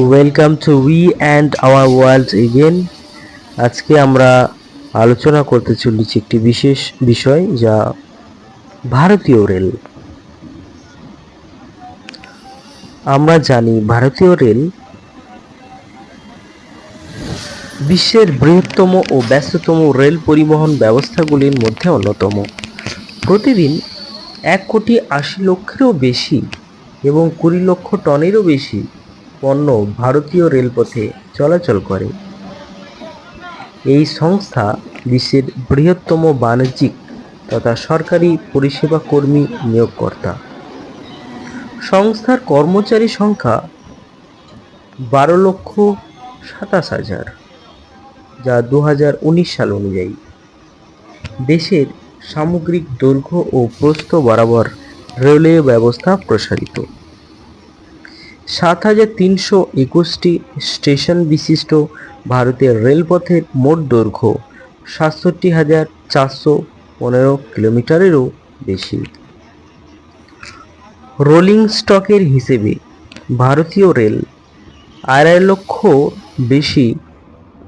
Welcome to we and our world again আজকে আমরা আলোচনা করতে চলেছি একটি বিশেষ বিষয়, যা ভারতীয় রেল। আমরা জানি ভারতীয় রেল বিশ্বের বৃহত্তম ও ব্যস্ততম রেল পরিবহন ব্যবস্থাগুলির মধ্যে অন্যতম। প্রতিদিন এক কোটি আশি লক্ষেরও বেশি এবং কুড়ি লক্ষ টনেরও বেশি পণ্য ভারতীয় রেলপথে চলাচল করে। এই সংস্থা বিশ্বের বৃহত্তম বাণিজ্যিক তথা সরকারি পরিষেবা কর্মী নিয়োগকর্তা। সংস্থার কর্মচারী সংখ্যা বারো লক্ষ সাতাশ হাজার, যা দু হাজার উনিশ সাল অনুযায়ী দেশের সামগ্রিক দৈর্ঘ্য ও প্রস্থ বরাবর রেলওয়ে ব্যবস্থা প্রসারিত। সাত হাজার তিনশো একুশটি স্টেশন বিশিষ্ট ভারতের রেলপথের মোট দৈর্ঘ্য সাতষট্টি হাজার চারশো পনেরো কিলোমিটারেরও বেশি। রোলিং স্টকের হিসেবে ভারতীয় রেল আড়াই লক্ষ বেশি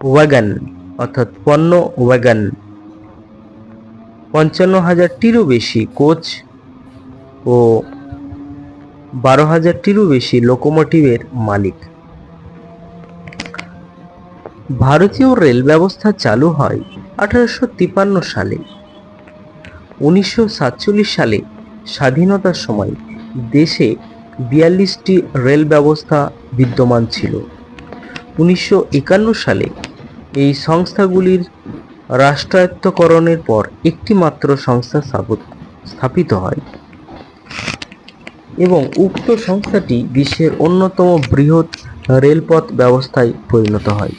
ওয়াগান, অর্থাৎ পণ্য ওয়াগান, পঞ্চান্ন হাজারটিরও বেশি কোচ ও বারো হাজারটিরও বেশি লোকোমোটিভের মালিক। ভারতীয় রেল ব্যবস্থা চালু হয় আঠারোশো সালে। উনিশশো সাতচল্লিশ সালে স্বাধীনতার সময় দেশে বিয়াল্লিশটি রেল ব্যবস্থা বিদ্যমান ছিল। উনিশশো একান্ন সালে এই সংস্থাগুলির রাষ্ট্রায়ত্তকরণের পর একটি মাত্র সংস্থা স্থাপিত হয়। এবং উক্ত সংস্থাটি বিশ্বের অন্যতম বৃহৎ রেলপথ ব্যবস্থায় পরিণত হয়।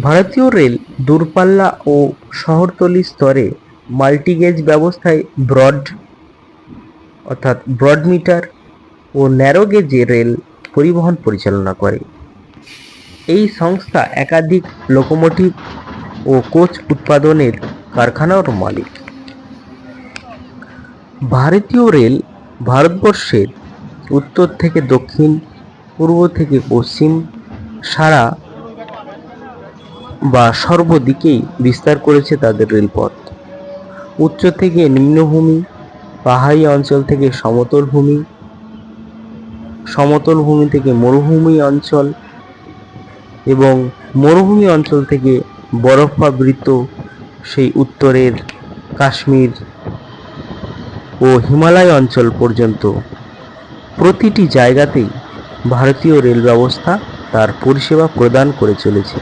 ভারতীয় রেল দূরপাল্লা ও শহরতলি স্তরে মাল্টিগেজ ব্যবস্থায় ব্রড অর্থাৎ ব্রড মিটার ও ন্যারো গেজে রেল পরিবহন পরিচালনা করে। এই সংস্থা একাধিক লোকোমোটিভ ও কোচ উৎপাদনের কারখানার মালিক। ভারতীয় রেল ভারতবর্ষের উত্তর থেকে দক্ষিণ, পূর্ব থেকে পশ্চিম সারা বা সর্বদিকেই বিস্তার করেছে তাদের রেলপথ। উচ্চ থেকে নিম্নভূমি, পাহাড়ি অঞ্চল থেকে সমতল ভূমি সমতল ভূমি থেকে মরুভূমি অঞ্চল এবং মরুভূমি অঞ্চল থেকে বরফাবৃত সেই উত্তরের কাশ্মীর ও হিমালয় অঞ্চল পর্যন্ত। প্রতিটি জায়গাতেই ভারতীয় রেল ব্যবস্থা তার পরিষেবা প্রদান করে চলেছে।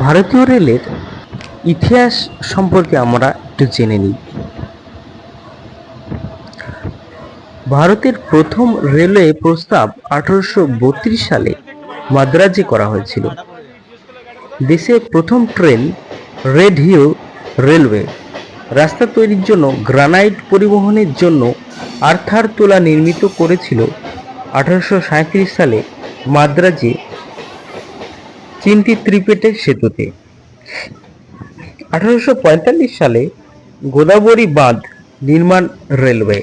ভারতীয় রেলের ইতিহাস সম্পর্কে আমরা একটু জেনে নিই। ভারতের প্রথম রেলওয়ে প্রস্তাব আঠারোশো বত্রিশ সালে মাদ্রাজে করা হয়েছিল। দেশের প্রথম ট্রেন রেড হিল রেলওয়ে। রাস্তা তৈরির জন্য গ্রানাইট পরিবহনের জন্য আর্থার তোলা নির্মিত করেছিল আঠারোশো সাঁইত্রিশ সালে মাদ্রাজে চিন্তি ত্রিপেটে সেতুতে। আঠারোশো পঁয়তাল্লিশ সালে গোদাবরী বাঁধ নির্মাণ রেলওয়ে,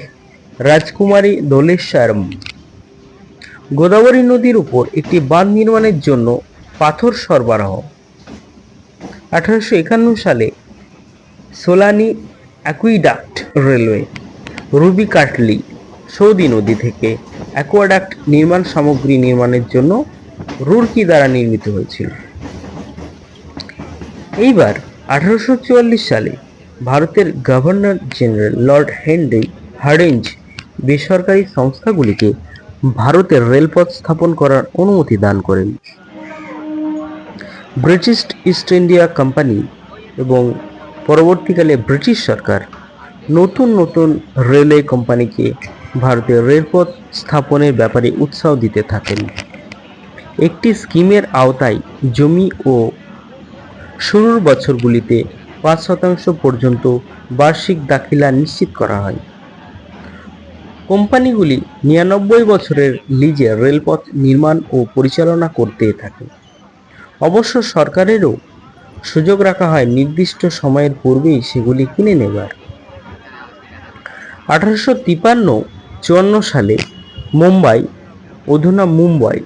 রাজকুমারী দোলেশ্বরম গোদাবরী নদীর উপর একটি বাঁধ নির্মাণের জন্য পাথর সরবরাহ। আঠারোশো একান্ন সালে সোলানি অ্যাকুইডাক্ট রেলওয়ে, রুবি কাটলি, সৌদি নদী থেকে অ্যাকোয়াডাক্ট নির্মাণ সামগ্রী নির্মাণের জন্য রুরকি দ্বারা নির্মিত হয়েছিল। এইবার আঠারোশো চুয়াল্লিশ সালে ভারতের governor general Lord Henry Hardinge বেসরকারি সংস্থাগুলিকে ভারতের রেলপথ স্থাপন করার অনুমতি দান করেন। ব্রিটিশ ইস্ট ইন্ডিয়া কোম্পানি এবং পরবর্তীকালে ব্রিটিশ সরকার নতুন নতুন রেলওয়ে কোম্পানিকে ভারতের রেলপথ স্থাপনের ব্যাপারে উৎসাহ দিতে থাকেন। একটি স্কিমের আওতায় জমি ও শুরুর বছরগুলিতে পাঁচ শতাংশ পর্যন্ত বার্ষিক দাখিলা নিশ্চিত করা হয়। কোম্পানিগুলি নিরানব্বই বছরের লিজে রেলপথ নির্মাণ ও পরিচালনা করতে থাকে। অবশ্য সরকারেরও সুযোগ রাখা হয় নির্দিষ্ট সময়ের পূর্বেই সেগুলি কিনে নেবার। আঠারোশো তিপান্ন চুয়ান্ন সালে মুম্বাই, অধুনা মুম্বাই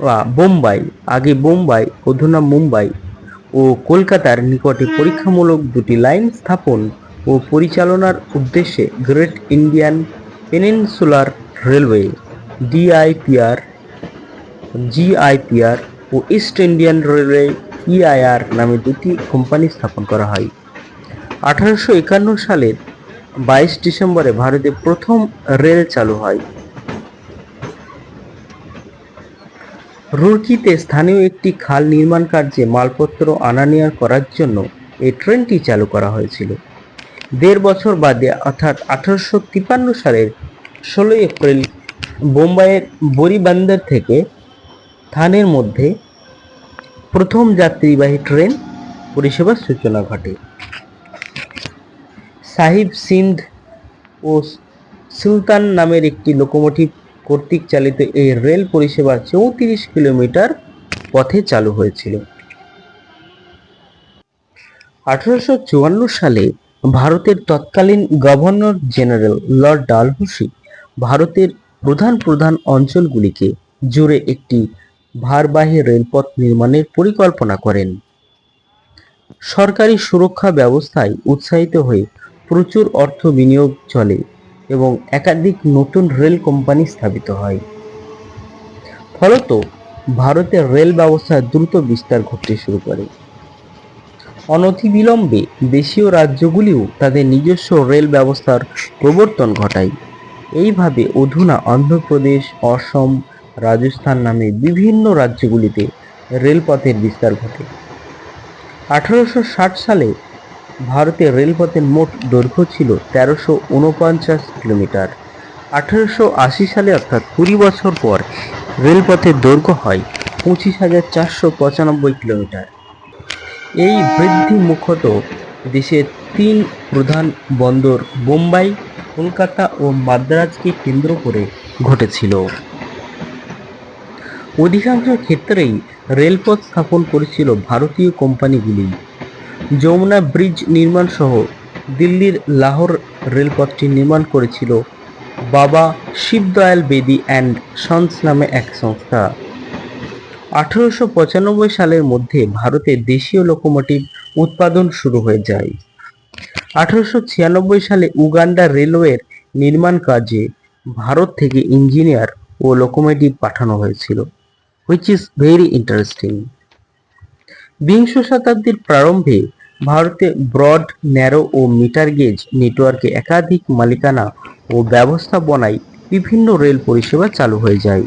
বা বোম্বাই, আগে বোম্বাই, অধুনা মুম্বাই ও কলকাতার নিকটে পরীক্ষামূলক দুটি লাইন স্থাপন ও পরিচালনার উদ্দেশ্যে Great Indian Peninsular Railway DIPR GIPR ও ইস্ট ইন্ডিয়ান রেলওয়ে ইআইআর নামে দুটি কোম্পানি স্থাপন করা হয়। আঠারোশো একান্ন সালের বাইশ ডিসেম্বরে ভারতে প্রথম রেল চালু হয়। রুরকিতে স্থানীয় একটি খাল নির্মাণ কার্যে মালপত্র আনা নেওয়া করার জন্য এই ট্রেনটি চালু করা হয়েছিল। দেড় বছর বাদে, অর্থাৎ আঠারোশো তিপ্পান্ন সালের ষোলোই এপ্রিল বোম্বাইয়ের বরিবান্দর থেকে থানের মধ্যে প্রথম যাত্রীবাহী ট্রেন পরিষেবার সূচনা ঘটে। সাহিব সিন্ধ ও সুলতান নামের একটি লোকোমোটিভ কর্তৃক চালিত এই রেল পরিষেবা চৌত্রিশ কিলোমিটার পথে চালু হয়েছিল। আঠারোশো চুয়ান্ন সালে ভারতের তৎকালীন গভর্নর জেনারেল লর্ড ডালহৌসি ভারতের প্রধান প্রধান অঞ্চলগুলিকে জুড়ে একটি ভারবাহী রেলপথ নির্মাণের পরিকল্পনা করেন। সরকারি সুরক্ষা ব্যবস্থায় উৎসাহিত হয়ে প্রচুর অর্থ বিনিয়োগ চলে এবং একাধিক নতুন রেল কোম্পানি স্থাপিত হয়। ফলত ভারতের রেল ব্যবস্থা দ্রুত বিস্তার ঘটতে শুরু করে। অনতিবিলম্বে দেশীয় রাজ্যগুলিও তাদের নিজস্ব রেল ব্যবস্থার প্রবর্তন ঘটায়। এইভাবে অধুনা অন্ধ্রপ্রদেশ, অসম রাজস্থান নামে বিভিন্ন রাজ্যগুলিতে রেলপথের বিস্তার ঘটে। আঠারোশো ষাট সালে ভারতের রেলপথের মোট দৈর্ঘ্য ছিল তেরোশো উনপঞ্চাশ কিলোমিটার। আঠারোশো আশি সালে অর্থাৎ কুড়ি বছর পর রেলপথের দৈর্ঘ্য হয় পঁচিশ হাজার চারশো পঁচানব্বই কিলোমিটার। এই বৃদ্ধি মুখ্যত দেশের তিন প্রধান বন্দর বোম্বাই, কলকাতা ও মাদ্রাজকে কেন্দ্র করে ঘটেছিল। অধিকাংশ ক্ষেত্রেই রেলপথ স্থাপন করেছিল ভারতীয় কোম্পানিগুলি। যমুনা ব্রিজ নির্মাণ সহ দিল্লির লাহোর রেলপথটি নির্মাণ করেছিল বাবা শিবদয়াল বেদি অ্যান্ড সন্স নামে এক সংস্থা। আঠারোশো পঁচানব্বই সালের মধ্যে ভারতে দেশীয় লোকোমোটিভ উৎপাদন শুরু হয়ে যায়। আঠারোশো ছিয়ানব্বই সালে উগান্ডা রেলওয়ের নির্মাণ কাজে ভারত থেকে ইঞ্জিনিয়ার ও লোকোমোটিভ পাঠানো হয়েছিল। হুইচ ইজ ভেরি ইন্টারেস্টিং বিংশ শতাব্দীর প্রারম্ভে ভারতে ব্রড ন্যারো ও মিটার গেজ নেটওয়ার্কে একাধিক মালিকানা ও ব্যবস্থাপনায় বিভিন্ন রেল পরিষেবা চালু হয়ে যায়।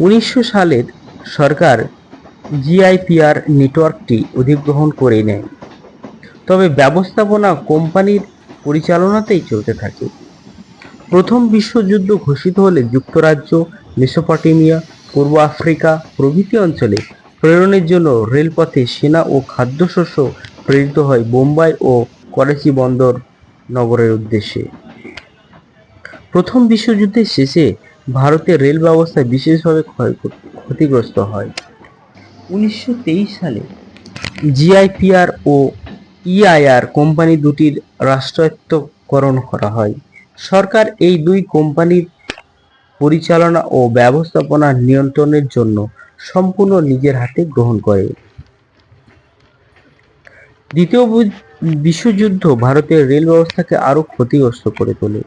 উনিশশো সালের সরকার জিআইপিআর নেটওয়ার্কটি অধিগ্রহণ করে নেয়। তবে ব্যবস্থাপনা কোম্পানির পরিচালনাতেই চলতে থাকে। প্রথম বিশ্বযুদ্ধ ঘোষিত হলে যুক্তরাজ্য, মেসোপটেমিয়া পূর্ব আফ্রিকা প্রভৃতি অঞ্চলে প্রেরণের জন্য রেলপথে সেনা ও খাদ্যশস্য প্রেরিত হয় বোম্বাই ও করাচি বন্দর নগরের উদ্দেশ্যে। প্রথম বিশ্বযুদ্ধের শেষে ভারতের রেল ব্যবস্থা বিশেষভাবে ক্ষতিগ্রস্ত হয়। উনিশশো তেইশ সালে জিআইপিআর ও ইআইআর কোম্পানি দুটির রাষ্ট্রায়ত্তকরণ করা হয়। সরকার এই দুই কোম্পানির পরিচালনা ও ব্যবস্থাপনা নিয়ন্ত্রণের জন্য সম্পূর্ণ নিজের হাতে গ্রহণ করে। দ্বিতীয় বিশ্বযুদ্ধ ভারতের রেল ব্যবস্থাকে আরও ক্ষতিগ্রস্ত করে তোলে।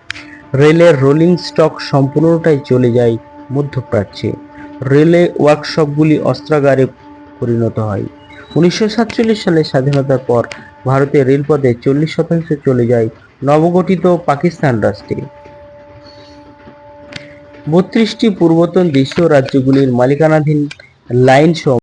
রেলের রোলিং স্টক সম্পূর্ণটাই চলে যায় মধ্যপ্রাচ্যে। রেলে ওয়ার্কশপগুলি অস্ত্রাগারে পরিণত হয়। উনিশশো সাতচল্লিশ সালে স্বাধীনতার পর ভারতের রেলপথে চল্লিশ শতাংশ চলে যায় নবগঠিত পাকিস্তান রাষ্ট্রে। বত্রিশটি পূর্বতন দেশীয় রাজ্যগুলির মালিকানাধীন লাইন সহ